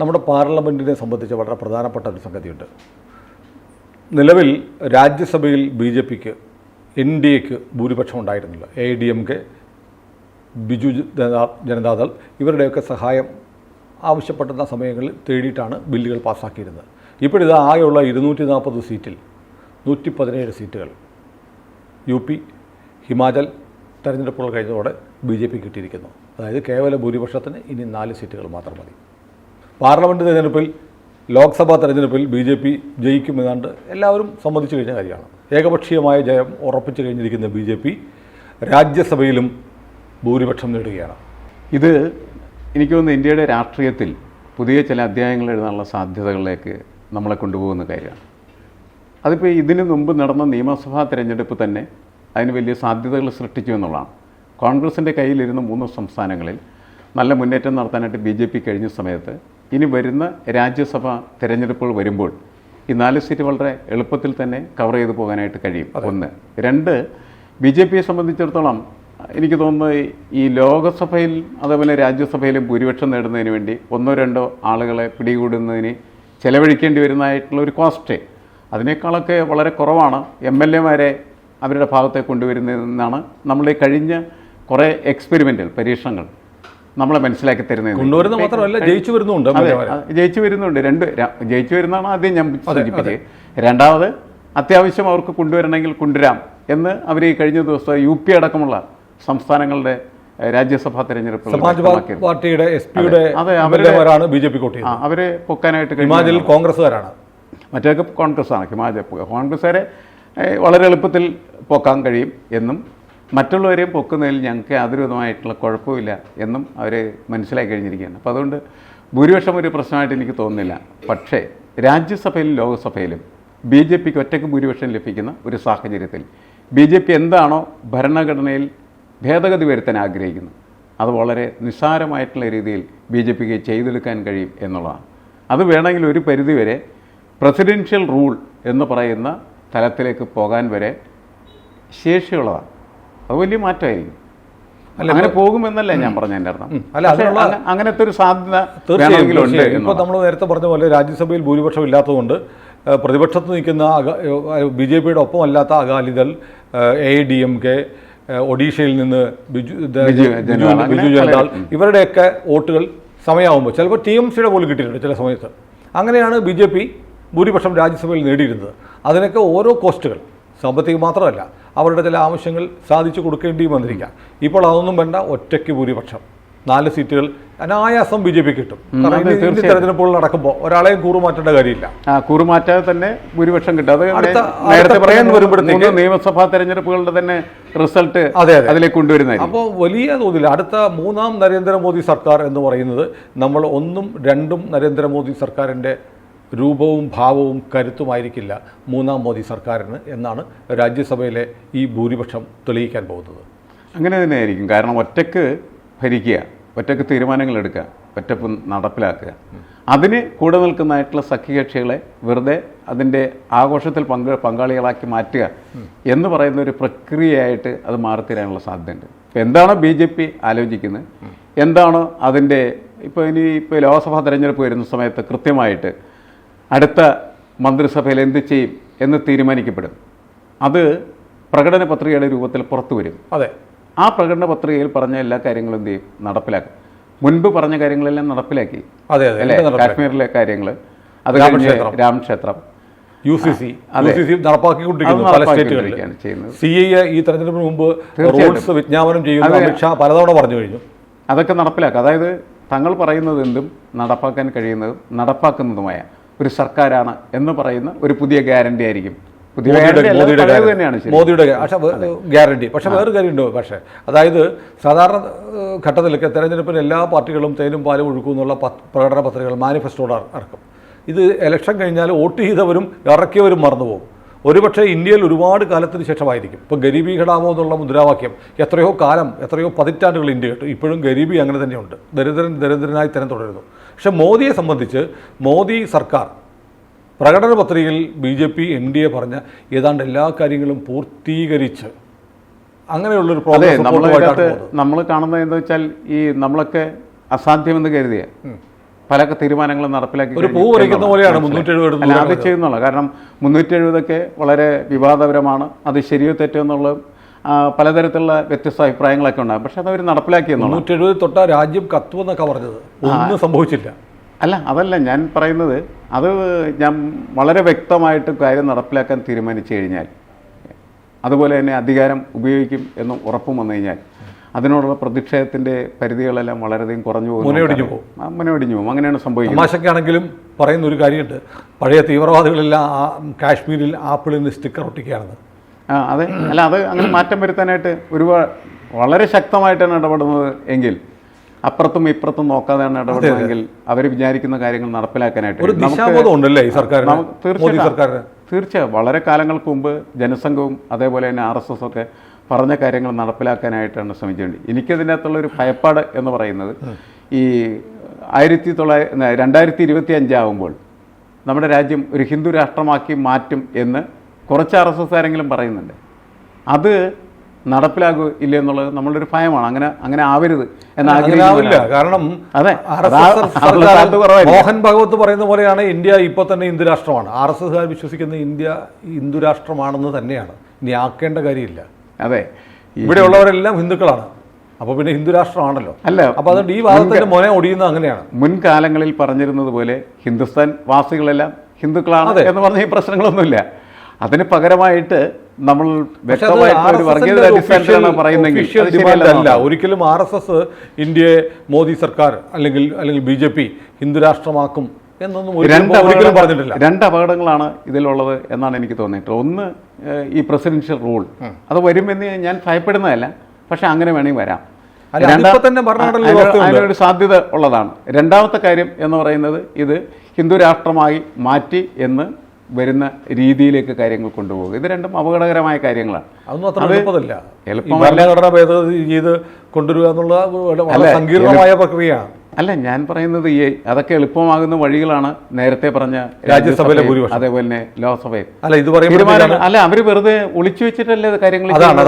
നമ്മുടെ പാർലമെന്റിനെ സംബന്ധിച്ച് വളരെ പ്രധാനപ്പെട്ട ഒരു സംഗതിയുണ്ട്. നിലവിൽ രാജ്യസഭയിൽ ബി ജെ പിക്ക് എൻ ഡി എക്ക് ഭൂരിപക്ഷം ഉണ്ടായിരുന്നില്ല. A D M K Biju Janata Janata Dal ഇവരുടെയൊക്കെ സഹായം ആവശ്യപ്പെടുന്ന സമയങ്ങളിൽ തേടിയിട്ടാണ് ബില്ലുകൾ പാസ്സാക്കിയിരുന്നത് ഇപ്പോഴിത് ആകെയുള്ള ഇരുന്നൂറ്റി നാൽപ്പത് സീറ്റിൽ നൂറ്റി പതിനേഴ് സീറ്റുകൾ യു പി ഹിമാചൽ തെരഞ്ഞെടുപ്പുകൾ കഴിഞ്ഞതോടെ ബി ജെ പി കിട്ടിയിരിക്കുന്നു. അതായത് കേവല ഭൂരിപക്ഷത്തിന് ഇനി നാല് സീറ്റുകൾ മാത്രം മതി. പാർലമെന്റ് തിരഞ്ഞെടുപ്പിൽ ലോക്സഭാ തെരഞ്ഞെടുപ്പിൽ ബി ജെ പി ജയിക്കുമെന്നാണ്ട് എല്ലാവരും സമ്മതിച്ചു കഴിഞ്ഞ കാര്യമാണ്. ഏകപക്ഷീയമായ ജയം ഉറപ്പിച്ചു കഴിഞ്ഞിരിക്കുന്ന ബി ജെ പി രാജ്യസഭയിലും ഭൂരിപക്ഷം നേടുകയാണ്. ഇത് എനിക്ക് തോന്നുന്നു ഇന്ത്യയുടെ രാഷ്ട്രീയത്തിൽ പുതിയ ചില അധ്യായങ്ങൾ എഴുതാനുള്ള സാധ്യതകളിലേക്ക് നമ്മളെ കൊണ്ടുപോകുന്ന കാര്യമാണ്. അതിപ്പോൾ ഇതിനു മുമ്പ് നടന്ന നിയമസഭാ തിരഞ്ഞെടുപ്പ് തന്നെ അതിന് വലിയ സാധ്യതകൾ സൃഷ്ടിച്ചു എന്നുള്ളതാണ്. കോൺഗ്രസിന്റെ കയ്യിലിരുന്ന മൂന്ന് സംസ്ഥാനങ്ങളിൽ നല്ല മുന്നേറ്റം നടത്താനായിട്ട് ബി ജെ പി കഴിഞ്ഞ സമയത്ത് ഇനി വരുന്ന രാജ്യസഭ തിരഞ്ഞെടുപ്പുകൾ വരുമ്പോൾ ഈ നാല് സീറ്റ് വളരെ എളുപ്പത്തിൽ തന്നെ കവർ ചെയ്ത് പോകാനായിട്ട് കഴിയും. ഒന്ന്. രണ്ട് ബി ജെ പിയെ സംബന്ധിച്ചിടത്തോളം എനിക്ക് തോന്നുന്നത് ഈ ലോകസഭയിൽ അതേപോലെ രാജ്യസഭയിലും ഭൂരിപക്ഷം നേടുന്നതിന് വേണ്ടി ഒന്നോ രണ്ടോ ആളുകളെ പിടികൂടുന്നതിന് ചെലവഴിക്കേണ്ടി വരുന്നതായിട്ടുള്ള ഒരു കോസ്റ്റ് അതിനേക്കാളൊക്കെ വളരെ കുറവാണ് എം എൽ എമാരെ അവരുടെ ഭാഗത്തെ കൊണ്ടുവരുന്നതെന്നാണ് നമ്മൾ ഈ കഴിഞ്ഞ കുറേ എക്സ്പെരിമെന്റുകൾ പരീക്ഷണങ്ങൾ. നമ്മളെ മനസ്സിലാക്കി തരുന്നത്. കൊണ്ടുവരുന്നത് മാത്രമല്ല ജയിച്ചു വരുന്നുണ്ട് ജയിച്ചു വരുന്നുണ്ട്. രണ്ട് ജയിച്ചു വരുന്നതാണ് ആദ്യം ഞാൻ സൂചിപ്പിച്ചത്. രണ്ടാമത് അത്യാവശ്യം അവർക്ക് കൊണ്ടുവരണമെങ്കിൽ കൊണ്ടുവരാം എന്ന് അവർ ഈ കഴിഞ്ഞ ദിവസം യു പി അടക്കമുള്ള സംസ്ഥാനങ്ങളുടെ രാജ്യസഭാ തെരഞ്ഞെടുപ്പ് പാർട്ടിയുടെ എസ് പിയുടെ അതെ, അവരുടെ- എംഎൽഎമാരാണ് ബി ജെ പി അവരെ പൊക്കാനായിട്ട് ഹിമാചലിൽ കോൺഗ്രസ്സുകാരാണ്. കോൺഗ്രസ് ആണ് ഹിമാചൽ കോൺഗ്രസ്സുകാരെ വളരെ എളുപ്പത്തിൽ പൊക്കാൻ കഴിയും എന്നും മറ്റുള്ളവരെയും പൊക്കുന്നതിൽ ഞങ്ങൾക്ക് യാതൊരു വിധമായിട്ടുള്ള കുഴപ്പമില്ല എന്നും അവർ മനസ്സിലാക്കി കഴിഞ്ഞിരിക്കുകയാണ്. അപ്പോൾ അതുകൊണ്ട് ഭൂരിപക്ഷം ഒരു പ്രശ്നമായിട്ട് എനിക്ക് തോന്നുന്നില്ല. പക്ഷേ രാജ്യസഭയിലും ലോക്സഭയിലും ബി ജെ പിക്ക് ഒറ്റയ്ക്ക് ഭൂരിപക്ഷം ലഭിക്കുന്ന ഒരു സാഹചര്യത്തിൽ ബി ജെ പി എന്താണോ ഭരണഘടനയിൽ ഭേദഗതി വരുത്താൻ ആഗ്രഹിക്കുന്നത് അത് വളരെ നിസ്സാരമായിട്ടുള്ള രീതിയിൽ ബി ജെ പിക്ക് ചെയ്തെടുക്കാൻ കഴിയും എന്നുള്ളതാണ്. അത് വേണമെങ്കിൽ ഒരു പരിധിവരെ പ്രസിഡൻഷ്യൽ റൂൾ എന്ന് പറയുന്ന തലത്തിലേക്ക് പോകാൻ വരെ ശേഷിയുള്ളതാണ്. അത് വലിയ മാറ്റമായിരിക്കും. അല്ല അങ്ങനെ പോകുമെന്നല്ല ഞാൻ പറഞ്ഞ എന്റെ അർത്ഥം. അല്ല, അതിനുള്ള- അങ്ങനത്തെ ഒരു സാധ്യത തീർച്ചയായും ഇപ്പൊ. ഇപ്പോൾ. നമ്മൾ നേരത്തെ പറഞ്ഞ പോലെ രാജ്യസഭയിൽ ഭൂരിപക്ഷം ഇല്ലാത്തതുകൊണ്ട് പ്രതിപക്ഷത്ത് നിൽക്കുന്ന ബി ജെ പിയുടെ ഒപ്പമല്ലാത്ത Akali Dal A D M K ഒഡീഷയിൽ നിന്ന് ബിജു ബിജു ജനതാൾ ഇവരുടെയൊക്കെ വോട്ടുകൾ സമയമാകുമ്പോൾ ചിലപ്പോൾ ടി എം സിയുടെ പോലും കിട്ടിയിട്ടുണ്ട് ചില സമയത്ത്. അങ്ങനെയാണ് ബി ജെ പി ഭൂരിപക്ഷം രാജ്യസഭയിൽ നേടിയിരുന്നത്. അതിനൊക്കെ ഓരോ കോസ്റ്റുകൾ സാമ്പത്തികം മാത്രമല്ല. അവരുടെ ചില ആവശ്യങ്ങൾ സാധിച്ചു കൊടുക്കേണ്ടിയും വന്നിരിക്കാം. ഇപ്പോൾ അതൊന്നും വേണ്ട ഒറ്റയ്ക്ക് ഭൂരിപക്ഷം. നാല് സീറ്റുകൾ അനായാസം ബി ജെ പി കിട്ടും. തെരഞ്ഞെടുപ്പുകൾ നടക്കുമ്പോൾ ഒരാളെയും കൂറുമാറ്റേണ്ട കാര്യമില്ല. കൂറുമാറ്റാതെ തന്നെ ഭൂരിപക്ഷം കിട്ടും. അത് നേരത്തെ പറയാൻ വരുമ്പോഴത്തേക്ക് നിയമസഭാ തെരഞ്ഞെടുപ്പുകളുടെ തന്നെ റിസൾട്ട് അതെ, അതെ. അതിലേക്ക് കൊണ്ടുവരുന്നത് അപ്പോൾ വലിയ തോതിൽ അടുത്ത മൂന്നാം നരേന്ദ്രമോദി സർക്കാർ എന്ന് പറയുന്നത് നമ്മൾ ഒന്നും രണ്ടും നരേന്ദ്രമോദി സർക്കാരിന്റെ രൂപവും ഭാവവും കരുത്തുമായിരിക്കില്ല മൂന്നാം മോദി സർക്കാരിന് എന്നാണ് രാജ്യസഭയിലെ ഈ ഭൂരിപക്ഷം തെളിയിക്കാൻ പോകുന്നത്. അങ്ങനെ തന്നെയായിരിക്കും. കാരണം ഒറ്റയ്ക്ക് ഭരിക്കുക ഒറ്റയ്ക്ക് തീരുമാനങ്ങൾ എടുക്കുക ഒറ്റപ്പ് നടപ്പിലാക്കുക. അതിന് കൂടെ നിൽക്കുന്നതായിട്ടുള്ള സഖ്യകക്ഷികളെ വെറുതെ അതിന്റെ ആഘോഷത്തിൽ പങ്ക് പങ്കാളികളാക്കി മാറ്റുക എന്ന് പറയുന്ന ഒരു പ്രക്രിയയായിട്ട് അത് മാറിത്തരാനുള്ള സാധ്യതയുണ്ട്. ഇപ്പം എന്താണോ ബി ജെ പി ആലോചിക്കുന്നത്? എന്താണോ അതിന്റെ ഇപ്പോൾ ഇനി ഇപ്പോൾ ലോക്സഭാ തെരഞ്ഞെടുപ്പ് വരുന്ന സമയത്ത് കൃത്യമായിട്ട് അടുത്ത മന്ത്രിസഭയിൽ എന്ത് ചെയ്യും എന്ന് തീരുമാനിക്കപ്പെടും. അത് പ്രകടന പത്രികയുടെ രൂപത്തിൽ പുറത്തു വരും. അതെ. ആ പ്രകടന പത്രികയിൽ പറഞ്ഞ എല്ലാ കാര്യങ്ങളും എന്ത് ചെയ്യും? നടപ്പിലാക്കും. മുൻപ് പറഞ്ഞ കാര്യങ്ങളെല്ലാം നടപ്പിലാക്കി. അതെ അതെ. അല്ലേ? കാശ്മീരിലെ കാര്യങ്ങൾ അത് കഴിഞ്ഞ് രാമക്ഷേത്രം. രാമക്ഷേത്രം U C C U C C നടപ്പാക്കിക്കൊണ്ടിരിക്കുന്നു പല സ്റ്റേറ്റുകളിൽ സി ഐ ഈ തെരഞ്ഞെടുപ്പിന് മുമ്പ്. റൂൾസ് വിജ്ഞാപനം ചെയ്യുന്നു. അമിത്ഷാ പലതവണ പറഞ്ഞു കഴിഞ്ഞു. അതൊക്കെ നടപ്പിലാക്കുക അതായത് തങ്ങൾ പറയുന്നത് എന്തും നടപ്പാക്കാൻ കഴിയുന്നതും നടപ്പാക്കുന്നതുമായ ഒരു സർക്കാരാണ് എന്ന് പറയുന്ന ഒരു പുതിയ ഗ്യാരണ്ടി ആയിരിക്കും. മോദിയുടെ ഗ്യാരണ്ടി പക്ഷെ വേറൊരു കാര്യമുണ്ട് പക്ഷേ. അതായത് സാധാരണ ഘട്ടത്തിലൊക്കെ തെരഞ്ഞെടുപ്പിന് എല്ലാ പാർട്ടികളും തേനും പാലും ഒഴുക്കും എന്നുള്ള പത്ത് പ്രകടന പത്രികകൾ മാനിഫെസ്റ്റോടെ ഇറക്കും ഇത് ഇലക്ഷൻ കഴിഞ്ഞാൽ വോട്ട് ചെയ്തവരും ഇറക്കിയവരും മറന്നുപോകും. ഒരുപക്ഷെ ഇന്ത്യയിൽ ഒരുപാട് കാലത്തിന് ശേഷമായിരിക്കും. ഇപ്പോൾ ഗരീബി ഘടാമോ എന്നുള്ള മുദ്രാവാക്യം എത്രയോ കാലം എത്രയോ പതിറ്റാണ്ടുകൾ ഇന്ത്യ കേട്ടു ഇപ്പോഴും ഗരീബി അങ്ങനെ തന്നെയുണ്ട്. ദരിദ്രൻ ദരിദ്രനായി തന്നെ തുടരുന്നു. പക്ഷെ മോദിയെ സംബന്ധിച്ച് മോദി സർക്കാർ പ്രകടന പത്രികയിൽ B J P N D A പറഞ്ഞ ഏതാണ്ട് എല്ലാ കാര്യങ്ങളും പൂർത്തീകരിച്ച് അങ്ങനെയുള്ളൊരു നമ്മൾ കാണുന്നത് എന്താ വെച്ചാൽ ഈ നമ്മളൊക്കെ അസാധ്യമെന്ന് കരുതിയ പല തീരുമാനങ്ങളും നടപ്പിലാക്കി ഒരു പൂ പറിക്കുന്ന പോലെയാണ് മുന്നൂറ്റി 370 അല്ല അത് ചെയ്യുന്നുള്ള. കാരണം മുന്നൂറ്റി എഴുപതൊക്കെ വളരെ വിവാദപരമാണ്. അത് ശരിയോ തെറ്റോ എന്നുള്ളത് പലതരത്തിലുള്ള വ്യത്യസ്ത അഭിപ്രായങ്ങളൊക്കെ ഉണ്ടാകും. പക്ഷെ അതവർ അവർ നൂറ്റി എഴുപത് തൊട്ട രാജ്യം കത്തുമെന്നൊക്കെ പറഞ്ഞത്. ഒന്നും സംഭവിച്ചില്ല. അല്ല അതല്ല ഞാൻ പറയുന്നത് അത് ഞാൻ വളരെ വ്യക്തമായിട്ട് കാര്യം നടപ്പിലാക്കാൻ തീരുമാനിച്ചു കഴിഞ്ഞാൽ അതുപോലെ തന്നെ അധികാരം ഉപയോഗിക്കും എന്ന് ഉറപ്പും വന്നു കഴിഞ്ഞാൽ അതിനോടുള്ള പ്രതിഷേധത്തിന്റെ പരിധികളെല്ലാം വളരെയധികം കുറഞ്ഞു പോകും മുനയൊടിഞ്ഞു പോകും. മുനയൊടിഞ്ഞു പോകും. അങ്ങനെയാണ് സംഭവിക്കുന്നത്. തമാശക്കാണെങ്കിലും പറയുന്ന ഒരു കാര്യമുണ്ട്. പഴയ തീവ്രവാദികളെല്ലാം കാശ്മീരിൽ കാശ്മീരിൽ ആപ്പിളിന് സ്റ്റിക്കർ ഒട്ടിക്കുകയാണെന്ന്. ആ അതെ അല്ല അത് അങ്ങനെ മാറ്റം വരുത്താനായിട്ട് ഒരുപാട് വളരെ ശക്തമായിട്ടാണ് ഇടപെടുന്നത് എങ്കിൽ അപ്പുറത്തും ഇപ്പുറത്തും നോക്കാതെയാണ് ഇടപെടുന്നതെങ്കിൽ അവർ വിചാരിക്കുന്ന കാര്യങ്ങൾ നടപ്പിലാക്കാനായിട്ട് തീർച്ചയായും. വളരെ കാലങ്ങൾക്ക് മുമ്പ് ജനസംഘവും അതേപോലെ തന്നെ ആർ എസ് എസ് ഒക്കെ പറഞ്ഞ കാര്യങ്ങൾ നടപ്പിലാക്കാനായിട്ടാണ് ശ്രമിച്ചത് എനിക്കതിന്റെ അകത്തുള്ള ഒരു ഭയപ്പാട് എന്ന് പറയുന്നത് ഈ ആയിരത്തി തൊള്ളായിരത്തി രണ്ടായിരത്തി ഇരുപത്തി അഞ്ചാവുമ്പോൾ നമ്മുടെ രാജ്യം ഒരു ഹിന്ദു രാഷ്ട്രമാക്കി മാറ്റും എന്ന് കുറച്ച് ആർ എസ് എസ് ആരെങ്കിലും പറയുന്നുണ്ട്. അത് നടപ്പിലാകൂ ഇല്ല എന്നുള്ളത് നമ്മളുടെ ഒരു ഭയമാണ്. അങ്ങനെ അങ്ങനെ ആവരുത് എന്ന് അങ്ങനെ ആവില്ല. ആഗ്രഹിക്കുന്നില്ല കാരണം അതെ. മോഹൻ ഭഗവത് പറയുന്ന പോലെയാണ് ഇന്ത്യ ഇപ്പോൾ തന്നെ ഹിന്ദു രാഷ്ട്രമാണ് ആർ എസ് എസ് വിശ്വസിക്കുന്ന ഇന്ത്യ ഹിന്ദു രാഷ്ട്രമാണെന്ന് തന്നെയാണ്. ഇനി ആക്കേണ്ട കാര്യമില്ല. അതെ. ഇവിടെയുള്ളവരെല്ലാം ഹിന്ദുക്കളാണ്. അപ്പോൾ പിന്നെ ഹിന്ദു രാഷ്ട്രമാണല്ലോ അല്ല അപ്പോൾ അതുകൊണ്ട് ഈ വാദത്തിന്റെ മോനെ ഒടിയുന്നത് അങ്ങനെയാണ്. മുൻകാലങ്ങളിൽ പറഞ്ഞിരുന്നത് പോലെ ഹിന്ദുസ്ഥാൻ വാസികളെല്ലാം ഹിന്ദുക്കളാണ് എന്ന് പറഞ്ഞ ഈ പ്രശ്നങ്ങളൊന്നുമില്ല. അതിന് പകരമായിട്ട് നമ്മൾ പക്ഷേ വ്യക്തമായിട്ട് ഒരു RSS വർഗീയത ന്റെ അടിസ്ഥാനത്തിലാണ് official- പറയുന്നെങ്കിൽ അത് demand അല്ല. ഒരിക്കലും ആർ എസ് എസ് ഇന്ത്യയെ മോദി സർക്കാർ അല്ലെങ്കിൽ അല്ലെങ്കിൽ ബി ജെ പി ഹിന്ദുരാഷ്ട്രമാക്കും എന്നൊന്നും രണ്ട് ഒരിക്കലും പറഞ്ഞിട്ടില്ല. രണ്ട് അപകടങ്ങളാണ് ഇതിലുള്ളത് എന്നാണ് എനിക്ക് തോന്നിയിട്ടുള്ളത് ഒന്ന് ഈ പ്രസിഡൻഷ്യൽ റൂൾ അത് വരുമെന്ന് ഞാൻ ഭയപ്പെടുന്നതല്ല. പക്ഷെ അങ്ങനെ വേണമെങ്കിൽ വരാം. അതിനൊരു സാധ്യത ഉള്ളതാണ്. രണ്ടാമത്തെ കാര്യം എന്ന് പറയുന്നത് ഇത് ഹിന്ദുരാഷ്ട്രമായി മാറ്റി എന്ന് വരുന്ന രീതിയിലേക്ക് കാര്യങ്ങൾ കൊണ്ടുപോകുക ഇത് രണ്ടും അപകടകരമായ കാര്യങ്ങളാണ്. അതൊന്നും അത്ര അത് എളുപ്പമല്ല. ഈ എളുപ്പമല്ല. ഭരണഘടന ഭേദഗതി ചെയ്ത് കൊണ്ടുവരിക എന്നുള്ള വളരെ അല്ല, സങ്കീർണമായ പ്രക്രിയയാണ്. അല്ല ഞാൻ പറയുന്നത് ഈ അതൊക്കെ എളുപ്പമാകുന്ന വഴികളാണ് നേരത്തെ പറഞ്ഞ രാജ്യസഭയിലെ ഭൂരിപക്ഷം. അതേപോലെ തന്നെ ലോക്സഭയിൽ അല്ല ഇത് പറയുമ്പോൾ അല്ല അവർ വെറുതെ ഒളിച്ചു വെച്ചിട്ടല്ലേ കാര്യങ്ങൾ അതാണ്,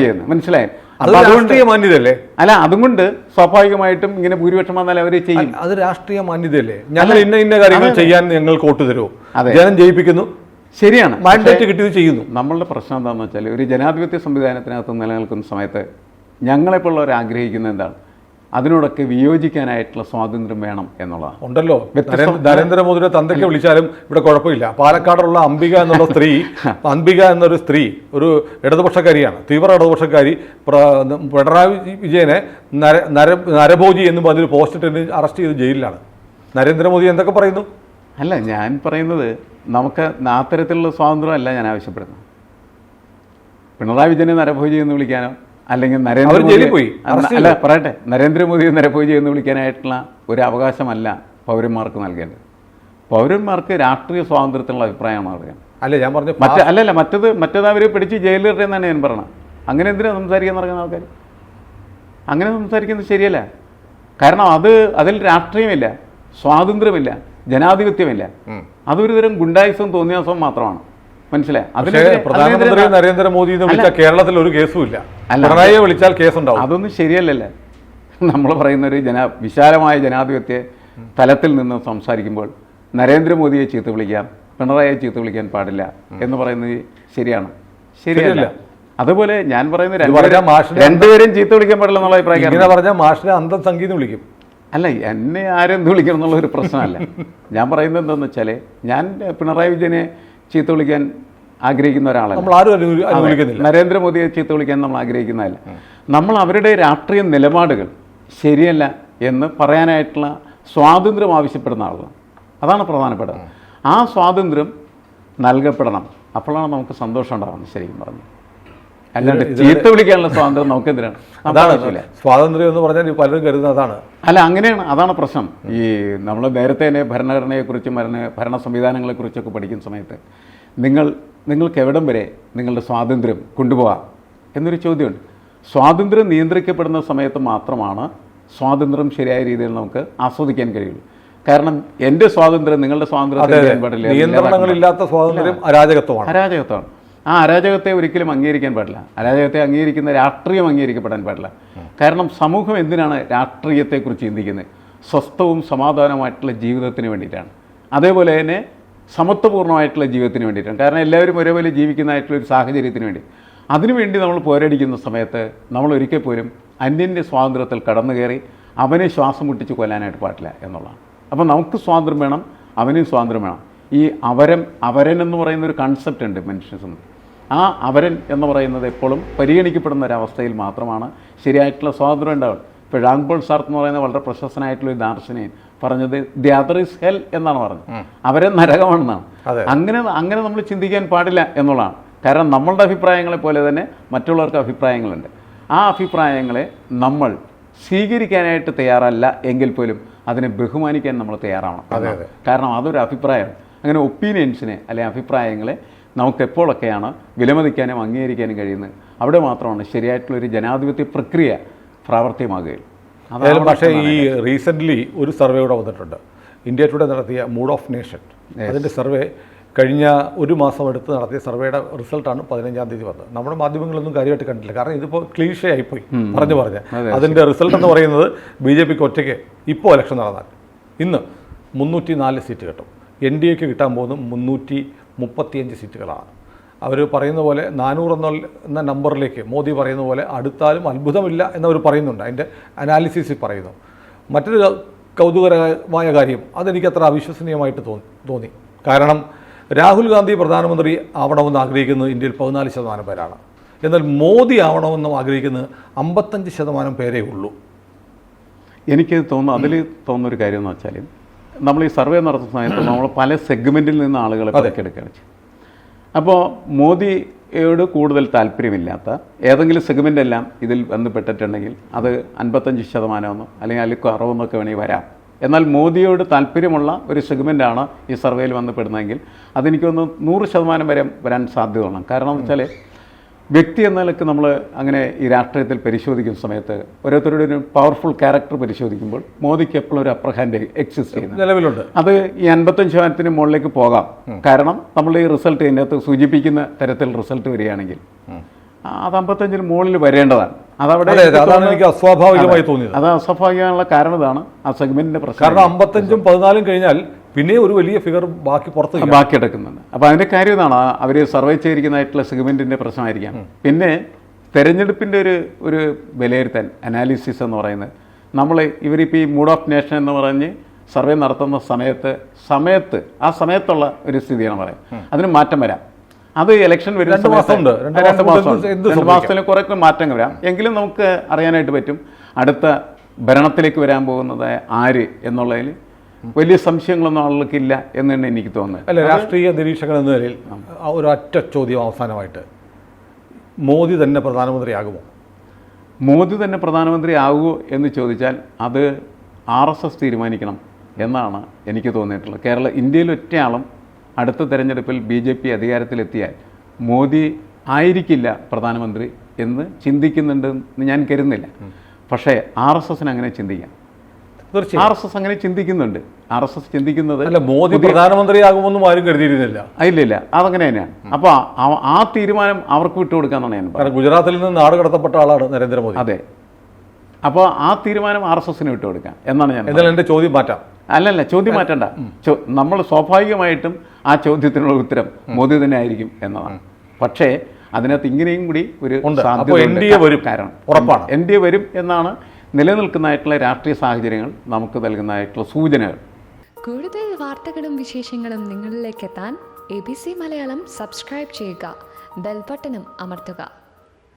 ചെയ്യുന്നത്? അത് രാഷ്ട്രീയ മാന്യതയല്ലേ? അല്ല അതുകൊണ്ട് സ്വാഭാവികമായിട്ടും ഇങ്ങനെ ഭൂരിപക്ഷം വന്നാൽ അവർ ചെയ്യും. അത് രാഷ്ട്രീയ മാന്യതല്ലേ ഞങ്ങൾ ഇന്ന ഇന്ന കാര്യങ്ങൾ ചെയ്യാൻ ഞങ്ങൾ വോട്ട് തരുമോ. ജനം ജയിപ്പിക്കുന്നു. ശരിയാണ്. മാൻഡേറ്റ് കിട്ടിയത് ചെയ്യുന്നു. നമ്മളുടെ പ്രശ്നം എന്താണെന്ന് വെച്ചാൽ ഒരു ജനാധിപത്യ സംവിധാനത്തിനകത്ത് നിലനിൽക്കുന്ന സമയത്ത് ഞങ്ങളെപ്പോലുള്ളവർ ആഗ്രഹിക്കുന്നത് എന്താണ്? അതിനോടൊക്കെ വിയോജിക്കാനായിട്ടുള്ള സ്വാതന്ത്ര്യം വേണം എന്നുള്ളതാണ്. ഉണ്ടല്ലോ. നരേന്ദ്രമോദിയുടെ തന്തയ്ക്ക് വിളിച്ചാലും ഇവിടെ കുഴപ്പമില്ല. പാലക്കാടുള്ള അംബിക എന്നുള്ള സ്ത്രീ അംബിക എന്നൊരു സ്ത്രീ ഒരു ഇടതുപക്ഷക്കാരിയാണ് തീവ്ര ഇടതുപക്ഷക്കാരി പിണറായി വിജയനെ നര നര നരഭോജി എന്ന് പറഞ്ഞൊരു പോസ്റ്റ് ഇട്ട് അറസ്റ്റ് ചെയ്ത് ജയിലിലാണ്. നരേന്ദ്രമോദി എന്തൊക്കെ പറയുന്നു? അല്ല ഞാൻ പറയുന്നത് നമുക്ക് അത്തരത്തിലുള്ള സ്വാതന്ത്ര്യമല്ല ഞാൻ ആവശ്യപ്പെടുന്നത്. പിണറായി വിജയനെ നരഭോജി എന്ന് വിളിക്കാനോ അല്ലെങ്കിൽ നരേന്ദ്രമോദി ജയിലിൽ പോയി. അല്ല പറയട്ടെ. നരേന്ദ്രമോദിയെ നരഭോജി എന്ന് വിളിക്കാനായിട്ടുള്ള ഒരു അവകാശമല്ല പൗരന്മാർക്ക് നൽകേണ്ടത്. പൗരന്മാർക്ക് രാഷ്ട്രീയ സ്വാതന്ത്ര്യത്തിനുള്ള അഭിപ്രായമാണ് അറിയാം അല്ല ഞാൻ പറഞ്ഞു മറ്റേ അല്ലല്ല മറ്റത് മറ്റത് അവർ പിടിച്ച് ജയിലിലിട്ടെ എന്നാണ് ഞാൻ പറയണത്. അങ്ങനെ എന്തിനാണ് സംസാരിക്കാൻ നടക്കുന്ന ആൾക്കാർ അങ്ങനെ സംസാരിക്കുന്നത് ശരിയല്ല. കാരണം അത് അതിൽ രാഷ്ട്രീയമില്ല സ്വാതന്ത്ര്യമില്ല ജനാധിപത്യമില്ല. അതൊരു തരം ഗുണ്ടായുസം തോന്നിയാസം മാത്രമാണ്. മനസ്സിലായി? പ്രധാനമന്ത്രി നരേന്ദ്രമോദി കേരളത്തിൽ ഒരു കേസുമില്ല പിണറായിയെ വിളിച്ചാൽ കേസുണ്ടാവും. അതൊന്നും ശരിയല്ലല്ലേ? നമ്മൾ പറയുന്ന ഒരു ജന വിശാലമായ ജനാധിപത്യ തലത്തിൽ നിന്ന് സംസാരിക്കുമ്പോൾ നരേന്ദ്രമോദിയെ ചീത്ത വിളിക്കാം പിണറായിയെ ചീത്ത വിളിക്കാൻ പാടില്ല എന്ന് പറയുന്നത് ശരിയാണ്. ശരിയല്ല. അതുപോലെ ഞാൻ പറയുന്ന രണ്ടുപേരും ചീത്ത വിളിക്കാൻ പാടില്ല എന്നുള്ള അഭിപ്രായം പറഞ്ഞാൽ മാഷിനെ അന്തം സംഗീതം വിളിക്കും. അല്ല എന്നെ ആരെന്ത് വിളിക്കണം എന്നുള്ള ഒരു പ്രശ്നമല്ല. ഞാൻ പറയുന്നത് എന്താണെന്ന് വെച്ചാൽ ഞാൻ പിണറായി വിജയനെ ചീത്ത വിളിക്കാൻ ആഗ്രഹിക്കുന്ന ഒരാളല്ല. നമ്മൾ ആരും നരേന്ദ്രമോദിയെ ചീത്ത വിളിക്കാൻ നമ്മൾ ആഗ്രഹിക്കുന്നതല്ല. നമ്മൾ അവരുടെ രാഷ്ട്രീയ നിലപാടുകൾ ശരിയല്ല എന്ന് പറയാനായിട്ടുള്ള സ്വാതന്ത്ര്യം ആവശ്യപ്പെടുന്ന ആളാണ് അതാണ് പ്രധാനപ്പെട്ടത്. ആ സ്വാതന്ത്ര്യം നൽകപ്പെടണം. അപ്പോഴാണ് നമുക്ക് സന്തോഷം ഉണ്ടാകുന്നത് ശരിക്കും പറഞ്ഞു അല്ലാണ്ട് ചീത്ത വിളിക്കാനുള്ള സ്വാതന്ത്ര്യം നമുക്ക് എന്തിനാണ് അതാണ്. സ്വാതന്ത്ര്യം എന്ന് പറഞ്ഞാൽ പലരും കരുതുന്നത് അതാണ്. അല്ല അങ്ങനെയാണ്. അതാണ് പ്രശ്നം. ഈ നമ്മൾ നേരത്തെ തന്നെ ഭരണഘടനയെക്കുറിച്ചും ഭരണ ഭരണ സംവിധാനങ്ങളെക്കുറിച്ചൊക്കെ പഠിക്കുന്ന സമയത്ത് നിങ്ങൾ നിങ്ങൾക്ക് എവിടം വരെ നിങ്ങളുടെ സ്വാതന്ത്ര്യം കൊണ്ടുപോകാം എന്നൊരു ചോദ്യമുണ്ട്. സ്വാതന്ത്ര്യം നിയന്ത്രിക്കപ്പെടുന്ന സമയത്ത് മാത്രമാണ് സ്വാതന്ത്ര്യം ശരിയായ രീതിയിൽ നമുക്ക് ആസ്വദിക്കാൻ കഴിയുള്ളൂ. കാരണം എന്റെ സ്വാതന്ത്ര്യം നിങ്ങളുടെ സ്വാതന്ത്ര്യം പാടില്ല നിയന്ത്രണങ്ങളില്ലാത്ത സ്വാതന്ത്ര്യം അരാജകത്വമാണ്. അരാജകത്വമാണ്. ആ അരാജകത്തെ ഒരിക്കലും അംഗീകരിക്കാൻ പാടില്ല. അരാജകത്തെ അംഗീകരിക്കുന്ന രാഷ്ട്രീയം അംഗീകരിക്കപ്പെടാൻ പാടില്ല. കാരണം സമൂഹം എന്തിനാണ് രാഷ്ട്രീയത്തെക്കുറിച്ച് ചിന്തിക്കുന്നത്? സ്വസ്ഥവും സമാധാനമായിട്ടുള്ള ജീവിതത്തിന് വേണ്ടിയിട്ടാണ്. അതേപോലെ തന്നെ സമത്വപൂർണമായിട്ടുള്ള ജീവിതത്തിന് വേണ്ടിയിട്ടാണ്. കാരണം എല്ലാവരും ഒരേപോലെ ജീവിക്കുന്നതായിട്ടുള്ള ഒരു സാഹചര്യത്തിന് വേണ്ടി. അതിനുവേണ്ടി നമ്മൾ പോരടിക്കുന്ന സമയത്ത് നമ്മൾ ഒരിക്കൽ പോലും അന്യന്റെ സ്വാതന്ത്ര്യത്തിൽ കടന്നു കയറി അവനെ ശ്വാസം മുട്ടിച്ച് കൊല്ലാനായിട്ട് പാടില്ല എന്നുള്ളതാണ്. അപ്പോൾ നമുക്ക് സ്വാതന്ത്ര്യം വേണം അവനും സ്വാതന്ത്ര്യം വേണം. ഈ അവരം അവരൻ എന്ന് പറയുന്ന ഒരു കൺസെപ്റ്റ് ഉണ്ട് മനുഷ്യനെ സംബന്ധിച്ച്. ആ അവരൻ എന്ന് പറയുന്നത് എപ്പോഴും പരിഗണിക്കപ്പെടുന്ന ഒരവസ്ഥയിൽ മാത്രമാണ് ശരിയായിട്ടുള്ള സ്വാതന്ത്ര്യം ഉണ്ടാവുക. ഇപ്പോൾ പോൾ സാർത്ത് എന്ന് പറയുന്ന വളരെ പ്രശസ്തനായിട്ടുള്ള ഒരു ദാർശനികൻ. പറഞ്ഞത് ദി അതർ ഇസ് ഹെൽ എന്നാണ് പറഞ്ഞത്. അവരെ നരകമാണെന്നാണ്. അങ്ങനെ അങ്ങനെ നമ്മൾ ചിന്തിക്കാൻ പാടില്ല എന്നുള്ളതാണ്. കാരണം നമ്മളുടെ അഭിപ്രായങ്ങളെ പോലെ തന്നെ മറ്റുള്ളവർക്ക് അഭിപ്രായങ്ങളുണ്ട്. ആ അഭിപ്രായങ്ങളെ നമ്മൾ സ്വീകരിക്കാനായിട്ട് തയ്യാറല്ല എങ്കിൽ പോലും അതിനെ ബഹുമാനിക്കാൻ നമ്മൾ തയ്യാറാവണം. അതെ, കാരണം അതൊരു അഭിപ്രായമാണ് അങ്ങനെ ഒപ്പീനിയൻസിനെ അല്ലെങ്കിൽ അഭിപ്രായങ്ങളെ നമുക്ക് എപ്പോഴൊക്കെയാണ് വിലമതിക്കാനും അംഗീകരിക്കാനും കഴിയുന്നത്? അവിടെ മാത്രമാണ് ശരിയായിട്ടുള്ളൊരു ജനാധിപത്യ പ്രക്രിയ പ്രാവർത്തികമാകുകയുള്ളൂ. ഏതായാലും പക്ഷേ ഈ റീസെന്റ്ലി ഒരു സർവേ കൂടെ വന്നിട്ടുണ്ട്. ഇന്ത്യ ടുഡേ നടത്തിയ മൂഡ് ഓഫ് നേഷൻ അതിന്റെ സർവേ കഴിഞ്ഞ ഒരു മാസം എടുത്ത് നടത്തിയ സർവേയുടെ റിസൾട്ടാണ് പതിനഞ്ചാം തീയതി വന്നത്. നമ്മുടെ മാധ്യമങ്ങളൊന്നും കാര്യമായിട്ട് കണ്ടില്ല കാരണം ഇതിപ്പോൾ ക്ലീഷേ ആയിപ്പോയി. പറഞ്ഞു പറഞ്ഞ്. അതിന്റെ റിസൾട്ട് എന്ന് പറയുന്നത് ബി ജെ പിക്ക് ഒറ്റയ്ക്ക് ഇപ്പോൾ ഇലക്ഷൻ നടന്നാൽ. ഇന്ന് മുന്നൂറ്റി നാല് സീറ്റ് കിട്ടും. എൻ ഡി എക്ക് കിട്ടാൻ പോകുന്നത് മുന്നൂറ്റി മുപ്പത്തിയഞ്ച് സീറ്റുകളാണ്. അവർ പറയുന്ന പോലെ നാനൂറ് എന്ന നമ്പറിലേക്ക് മോദി പറയുന്ന പോലെ അടുത്താലും അത്ഭുതമില്ല എന്നവർ പറയുന്നുണ്ട്. അതിന്റെ അനാലിസിസിൽ പറയുന്നു. മറ്റൊരു കൗതുകരമായ കാര്യം അതെനിക്ക് അത്ര അവിശ്വസനീയമായിട്ട് തോന്നി തോന്നി. കാരണം രാഹുൽ ഗാന്ധി പ്രധാനമന്ത്രി ആവണമെന്ന് ആഗ്രഹിക്കുന്നത് ഇന്ത്യയിൽ പതിനാല് ശതമാനം പേരാണ്. എന്നാൽ മോദി ആവണമെന്നും ആഗ്രഹിക്കുന്നത് അമ്പത്തഞ്ച് ശതമാനം പേരേ ഉള്ളൂ. എനിക്ക് തോന്നുന്നു അതിൽ തോന്നുന്ന ഒരു കാര്യം എന്ന് വെച്ചാൽ നമ്മൾ ഈ സർവേ നടത്തുന്ന സമയത്ത് നമ്മൾ പല സെഗ്മെന്റിൽ നിന്ന് ആളുകളെ പെറുക്കിയെടുക്കുകയാണ് ചെയ്യുന്നത് അപ്പോൾ മോദിയോട് കൂടുതൽ താല്പര്യമില്ലാത്ത ഏതെങ്കിലും സെഗ്മെന്റ് എല്ലാം ഇതിൽ ബന്ധപ്പെട്ടിട്ടുണ്ടെങ്കിൽ അത് അൻപത്തഞ്ച് ശതമാനമെന്നോ അല്ലെങ്കിൽ അതിൽ കുറവെന്നൊക്കെ വേണമെങ്കിൽ വരാം. എന്നാൽ മോദിയോട് താല്പര്യമുള്ള ഒരു സെഗ്മെന്റാണ് ഈ സർവേയിൽ വന്നപ്പെടുന്നതെങ്കിൽ അതെനിക്കൊന്ന് നൂറ് ശതമാനം വരെ വരാൻ സാധ്യതയുള്ളൂ കാരണം എന്ന് വെച്ചാൽ വ്യക്തി എന്ന നിലയ്ക്ക് നമ്മൾ അങ്ങനെ ഈ രാഷ്ട്രീയത്തിൽ പരിശോധിക്കുന്ന സമയത്ത് ഓരോരുത്തരുടെ ഒരു പവർഫുൾ ക്യാരക്ടർ പരിശോധിക്കുമ്പോൾ മോദിക്ക് എപ്പോഴും ഒരു അപ്പർ ഹാൻഡ് എക്സിസ്റ്റ് ചെയ്യുന്നത്. നിലവിലുണ്ട്. അത് ഈ അൻപത്തഞ്ച് ശതമാനത്തിന് മുകളിലേക്ക് പോകാം. കാരണം നമ്മൾ ഈ റിസൾട്ട് ഇതിനകത്ത് സൂചിപ്പിക്കുന്ന തരത്തിൽ റിസൾട്ട് വരികയാണെങ്കിൽ അത് അമ്പത്തഞ്ചിന് മുകളിൽ വരേണ്ടതാണ്. അതവിടെ അതാണ് എനിക്ക് അസ്വാഭാവികമായി തോന്നിയത്. അത് അസ്വാഭാവികമുള്ള കാരണം ഇതാണ് ആ സെഗ്മെന്റിന്റെ പ്രശ്നം. കാരണം അമ്പത്തഞ്ചും പതിനാലും കഴിഞ്ഞാൽ പിന്നെ ഒരു വലിയ ഫിഗർ ബാക്കി പുറത്ത്. ബാക്കി എടുക്കുന്നുണ്ട്. അപ്പോൾ അതിന്റെ കാര്യം ഇതാണ് അവർ സർവേ ചെയ്തിരിക്കുന്നതായിട്ടുള്ള സെഗ്മെന്റിന്റെ പ്രശ്നമായിരിക്കാം. പിന്നെ തെരഞ്ഞെടുപ്പിന്റെ ഒരു ഒരു വിലയിരുത്തൽ അനാലിസിസ് എന്ന് പറയുന്നത്. നമ്മൾ ഇവരിപ്പോൾ ഈ മൂഡ് ഓഫ് നേഷൻ എന്ന് പറഞ്ഞ് സർവേ നടത്തുന്ന സമയത്ത് സമയത്ത് ആ സമയത്തുള്ള ഒരു സ്ഥിതിയാണ് പറയാം അതിന് മാറ്റം വരാം. അത് ഇലക്ഷൻ വരുന്ന രണ്ട് മാസമുണ്ട്. രണ്ട് മാസം മാസത്തിൽ കുറേ മാറ്റം വരാം. എങ്കിലും നമുക്ക് അറിയാനായിട്ട് പറ്റും അടുത്ത ഭരണത്തിലേക്ക് വരാൻ പോകുന്നത് ആര് എന്നുള്ളതിൽ വലിയ സംശയങ്ങളൊന്നും ആളുകൾക്കില്ല എന്ന് തന്നെ എനിക്ക് തോന്നുന്നത്. അല്ല രാഷ്ട്രീയ നിരീക്ഷകൻ എന്ന നിലയിൽ ഒരു ഒറ്റ ചോദ്യം അവസാനമായിട്ട്. മോദി തന്നെ പ്രധാനമന്ത്രിയാകുമോ? മോദി തന്നെ പ്രധാനമന്ത്രി ആകുമോ എന്ന് ചോദിച്ചാൽ അത് ആർ എസ് എസ് തീരുമാനിക്കണം എന്നാണ് എനിക്ക് തോന്നിയിട്ടുള്ളത്. കേരള ഇന്ത്യയിൽ ഒറ്റയാളും അടുത്ത തെരഞ്ഞെടുപ്പിൽ ബി ജെ പി അധികാരത്തിലെത്തിയാൽ മോദി ആയിരിക്കില്ല പ്രധാനമന്ത്രി എന്ന് ചിന്തിക്കുന്നുണ്ടെന്ന് ഞാൻ കരുതുന്നില്ല. പക്ഷേ ആർ എസ് എസിന് അങ്ങനെ ചിന്തിക്കാം. തീർച്ചയായും. ആർ എസ് എസ് അങ്ങനെ ചിന്തിക്കുന്നുണ്ട്. ആർ എസ് എസ് ചിന്തിക്കുന്നത് അല്ല മോദി പ്രധാനമന്ത്രിയാകുമെന്നും ആരും കരുതിയിരുന്നില്ല. ഇല്ല ഇല്ല. അതങ്ങനെ തന്നെയാണ്. അപ്പോൾ ആ- തീരുമാനം അവർക്ക് വിട്ടുകൊടുക്കാന്നാണ് ഞാൻ കാരണം ഗുജറാത്തിൽ നിന്ന് നാട് കടത്തപ്പെട്ട ആളാണ് നരേന്ദ്രമോദി. അതെ. അപ്പോൾ ആ തീരുമാനം ആർ എസ് എസിന് വിട്ടുകൊടുക്കാം എന്നാണ് ഞാൻ എന്നാൽ എന്റെ ചോദ്യം മാറ്റാം. അല്ലല്ല ചോദ്യം മാറ്റണ്ട. നമ്മൾ സ്വാഭാവികമായിട്ടും ആ ചോദ്യത്തിനുള്ള ഉത്തരം മോദി തന്നെ ആയിരിക്കും എന്നതാണ്. പക്ഷേ അതിനകത്ത് ഇങ്ങനെയും കൂടി ഒരു. സാധ്യത. വരും. കാരണം ഉറപ്പാണ്. എൻ ഡി എ വരും എന്നാണ് നിലനിൽക്കുന്നതായിട്ടുള്ള രാഷ്ട്രീയ സാഹചര്യങ്ങൾ നമുക്ക് നൽകുന്നതായിട്ടുള്ള സൂചനകൾ. കൂടുതൽ വാർത്തകളും വിശേഷങ്ങളും നിങ്ങളിലേക്ക് എത്താൻ A B C Malayalam subscribe ചെയ്യുക. ബെൽബട്ടനും അമർത്തുക.